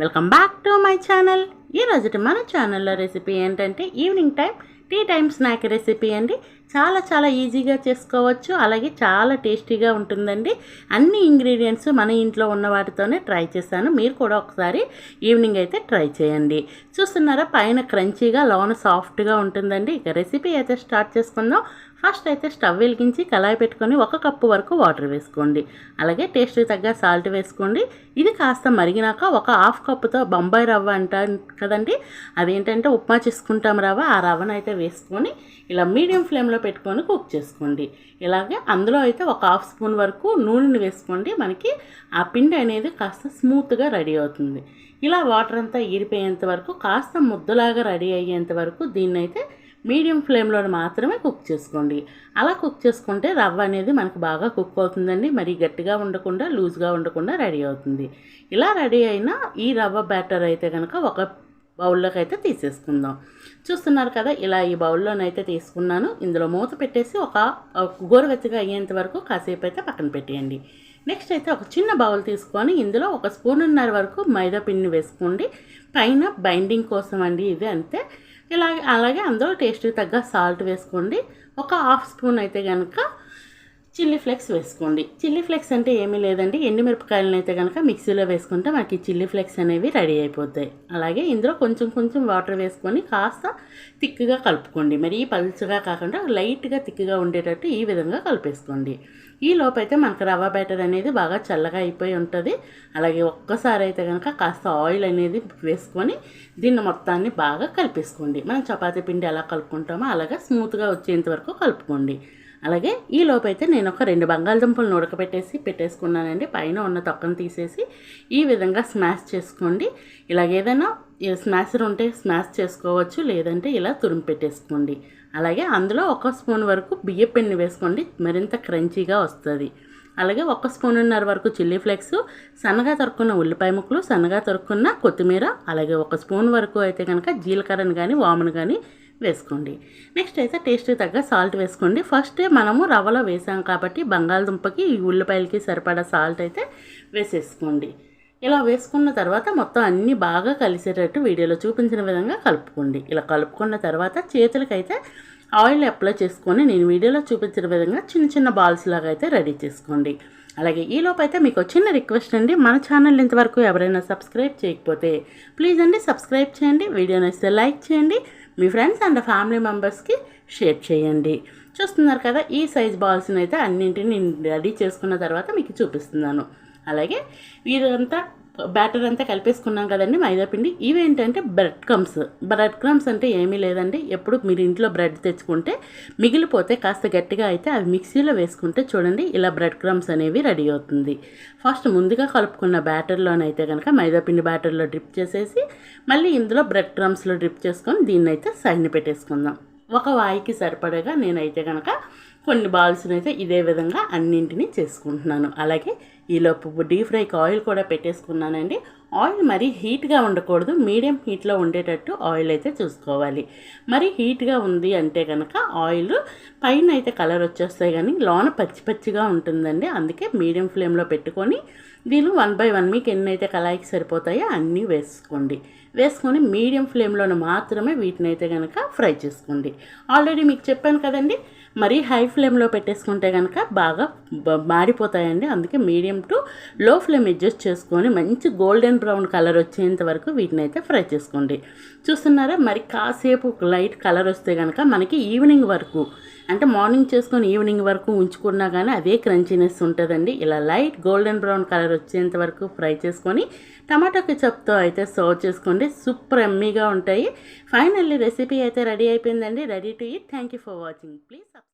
Welcome back to my channel. ఈరోజు మన ఛానల్లో రెసిపీ ఏంటంటే evening time tea time snack recipe అండి. చాలా చాలా ఈజీగా చేసుకోవచ్చు. అలాగే చాలా టేస్టీగా ఉంటుందండి. అన్ని ఇంగ్రీడియంట్స్ మన ఇంట్లో ఉన్న వాటితోనే ట్రై చేశాను. మీరు కూడా ఒకసారి ఈవినింగ్ అయితే ట్రై చేయండి. చూస్తున్నారా పైన క్రంచీగా లోన సాఫ్ట్గా ఉంటుందండి. ఇక రెసిపీ అయితే స్టార్ట్ చేసుకుందాం. ఫస్ట్ అయితే స్టవ్ వెలిగించి కళాయి పెట్టుకొని ఒక కప్పు వరకు వాటర్ వేసుకోండి. అలాగే టేస్ట్కి తగ్గ సాల్ట్ వేసుకోండి. ఇది కాస్త మరిగినాక ఒక హాఫ్ కప్పుతో బొంబాయి రవ్వ అంటారు కదండి? అదేంటంటే ఉప్మా చేసుకుంటాం రవ్వ ఆ రవ్వను అయితే వేసుకొని ఇలా మీడియం ఫ్లేమ్లో పెట్టుకొని కుక్ చేసుకోండి. ఇలాగే అందులో అయితే ఒక హాఫ్ స్పూన్ వరకు నూనెని వేసుకోండి. మనకి ఆ పిండి అనేది కాస్త స్మూత్గా రెడీ అవుతుంది. ఇలా వాటర్ అంతా ఈరిపోయేంత వరకు కాస్త ముద్దలాగా రెడీ అయ్యేంత వరకు దీన్నైతే మీడియం ఫ్లేమ్లో మాత్రమే కుక్ చేసుకోండి. అలా కుక్ చేసుకుంటే రవ్వ అనేది మనకు బాగా కుక్ అవుతుందండి. మరి గట్టిగా ఉండకుండా లూజ్గా ఉండకుండా రెడీ అవుతుంది. ఇలా రెడీ అయిన ఈ రవ్వ బ్యాటర్ అయితే కనుక ఒక బౌల్లోకి అయితే తీసేసుకుందాం. చూస్తున్నారు కదా ఇలా ఈ బౌల్లోనైతే తీసుకున్నాను. ఇందులో మూత పెట్టేసి ఒక గోరువెచ్చగా అయ్యేంత వరకు కాసేపు అయితే పక్కన పెట్టేయండి. నెక్స్ట్ అయితే ఒక చిన్న బౌల్ తీసుకొని ఇందులో ఒక స్పూన్నర వరకు మైదా పిండిని వేసుకోండి. పైన బైండింగ్ కోసం అండి ఇది అంతే. ఇలాగే అలాగే అందులో టేస్ట్కి తగ్గ సాల్ట్ వేసుకోండి. ఒక హాఫ్ స్పూన్ అయితే కనుక చిల్లీ ఫ్లేక్స్ వేసుకోండి. చిల్లీ ఫ్లేక్స్ అంటే ఏమీ లేదండి. ఎండుమిరపకాయలను అయితే కనుక మిక్సీలో వేసుకుంటే మనకి చిల్లీ ఫ్లేక్స్ అనేవి రెడీ అయిపోతాయి. అలాగే ఇందులో కొంచెం కొంచెం వాటర్ వేసుకొని కాస్త తిక్కుగా కలుపుకోండి. మరి పలుచగా కాకుండా లైట్గా తిక్కుగా ఉండేటట్టు ఈ విధంగా కలిపేసుకోండి. ఈ లోపైతే మనకు రవ్వ బ్యాటర్ అనేది బాగా చల్లగా అయిపోయి ఉంటుంది. అలాగే ఒక్కసారి అయితే కనుక కాస్త ఆయిల్ అనేది వేసుకొని దీన్ని మొత్తాన్ని బాగా కలిపేసుకోండి. మనం చపాతీ పిండి ఎలా కలుపుకుంటామో అలాగే స్మూత్గా వచ్చేంత వరకు కలుపుకోండి. అలాగే ఈ లోపైతే నేను ఒక రెండు బంగాళదుంపలను ఉడకబెట్టేసి పెట్టేసుకున్నానండి. పైన ఉన్న తొక్కను తీసేసి ఈ విధంగా స్మాష్ చేసుకోండి. ఇలాగ ఏదైనా స్మాషర్ ఉంటే స్మాష్ చేసుకోవచ్చు లేదంటే ఇలా తురిమి పెట్టేసుకోండి. అలాగే అందులో ఒక స్పూన్ వరకు బియ్య పిండి వేసుకోండి మరింత క్రంచీగా వస్తుంది. అలాగే ఒక స్పూన్నర వరకు చిల్లీ ఫ్లేక్స్ సన్నగా తరుక్కున్న ఉల్లిపాయ ముక్కలు సన్నగా తరుక్కున్న కొత్తిమీర అలాగే ఒక స్పూన్ వరకు అయితే కనుక జీలకర్రను కానీ వామును కానీ వేసుకోండి. నెక్స్ట్ అయితే టేస్ట్ తగ్గ సాల్ట్ వేసుకోండి. ఫస్ట్ మనము రవ్వలో వేసాం కాబట్టి బంగాళదుంపకి ఈ ఉల్లిపాయలకి సరిపడా సాల్ట్ అయితే వేసేసుకోండి. ఇలా వేసుకున్న తర్వాత మొత్తం అన్నీ బాగా కలిసేటట్టు వీడియోలో చూపించిన విధంగా కలుపుకోండి. ఇలా కలుపుకున్న తర్వాత చేతులకైతే ఆయిల్ అప్లై చేసుకొని నేను వీడియోలో చూపించిన విధంగా చిన్న చిన్న బాల్స్ లాగా అయితే రెడీ చేసుకోండి. అలాగే ఈలోపు అయితే మీకు చిన్న రిక్వెస్ట్ అండి. మన ఛానల్ ఇంతవరకు ఎవరైనా సబ్స్క్రైబ్ చేయకపోతే ప్లీజ్ అండి సబ్స్క్రైబ్ చేయండి. వీడియోని ఇస్తే లైక్ చేయండి. మీ ఫ్రెండ్స్ అండ్ ఫ్యామిలీ మెంబర్స్కి షేర్ చేయండి. చూస్తున్నారు కదా ఈ సైజ్ బాల్స్ని అయితే అన్నింటిని నేను రెడీ చేసుకున్న తర్వాత మీకు చూపిస్తున్నాను. అలాగే వీరంతా బ్యాటర్ అంతా కలిపేసుకున్నాం కదండి మైదాపిండి ఇవేంటంటే బ్రెడ్ క్రమ్స్ బ్రెడ్ క్రమ్స్ అంటే ఏమీ లేదండి. ఎప్పుడు మీరు ఇంట్లో బ్రెడ్ తెచ్చుకుంటే మిగిలిపోతే కాస్త గట్టిగా అయితే అవి మిక్సీలో వేసుకుంటే చూడండి ఇలా బ్రెడ్ క్రమ్స్ అనేవి రెడీ అవుతుంది. ఫస్ట్ ముందుగా కలుపుకున్న బ్యాటర్లోనైతే కనుక మైదాపిండి బ్యాటర్లో డ్రిప్ చేసేసి మళ్ళీ ఇందులో బ్రెడ్ క్రమ్స్లో డ్రిప్ చేసుకొని దీన్ని అయితే సైన్ పెట్టేసుకుందాం. ఒక వాయికి సరిపడగా నేనైతే కనుక కొన్ని బాల్స్ని అయితే ఇదే విధంగా అన్నింటినీ చేసుకుంటున్నాను. అలాగే ఈలోపు డీప్ ఫ్రైకి ఆయిల్ కూడా పెట్టేసుకున్నానండి. ఆయిల్ మరీ హీట్గా ఉండకూడదు మీడియం హీట్లో ఉండేటట్టు ఆయిల్ అయితే చూసుకోవాలి. మరి హీట్గా ఉంది అంటే కనుక ఆయిల్ పైన అయితే కలర్ వచ్చేస్తాయి కానీ లోన పచ్చి పచ్చిగా ఉంటుందండి. అందుకే మీడియం ఫ్లేమ్లో పెట్టుకొని దీని వన్ బై వన్ మీకు ఎన్ని అయితే కళాయికి సరిపోతాయో అన్నీ వేసుకోండి. వేసుకొని మీడియం ఫ్లేమ్లోనే మాత్రమే వీటిని అయితే కనుక ఫ్రై చేసుకోండి. ఆల్రెడీ మీకు చెప్పాను కదండి మరీ హై ఫ్లేమ్లో పెట్టేసుకుంటే కనుక బాగా మాడిపోతాయండి. అందుకే medium to low flame adjust చేసుకొని మంచి గోల్డెన్ బ్రౌన్ కలర్ వచ్చేంత వరకు వీటిని అయితే ఫ్రై చేసుకోండి. చూస్తున్నారా? మరి కాసేపు లైట్ కలర్ వస్తే కనుక మనకి ఈవినింగ్ వరకు అంటే మార్నింగ్ చేసుకొని ఈవినింగ్ వరకు ఉంచుకున్నా కానీ అదే క్రంచీనెస్ ఉంటుందండి. ఇలా లైట్ గోల్డెన్ బ్రౌన్ కలర్ వచ్చేంత వరకు ఫ్రై చేసుకొని టమాటో కెచప్తో అయితే సర్వ్ చేసుకోండి. సూపర్ ఎమ్మీగా ఉంటాయి. ఫైనల్లీ రెసిపీ అయితే రెడీ అయిపోయిందండి. Ready to eat. Thank you for watching. Please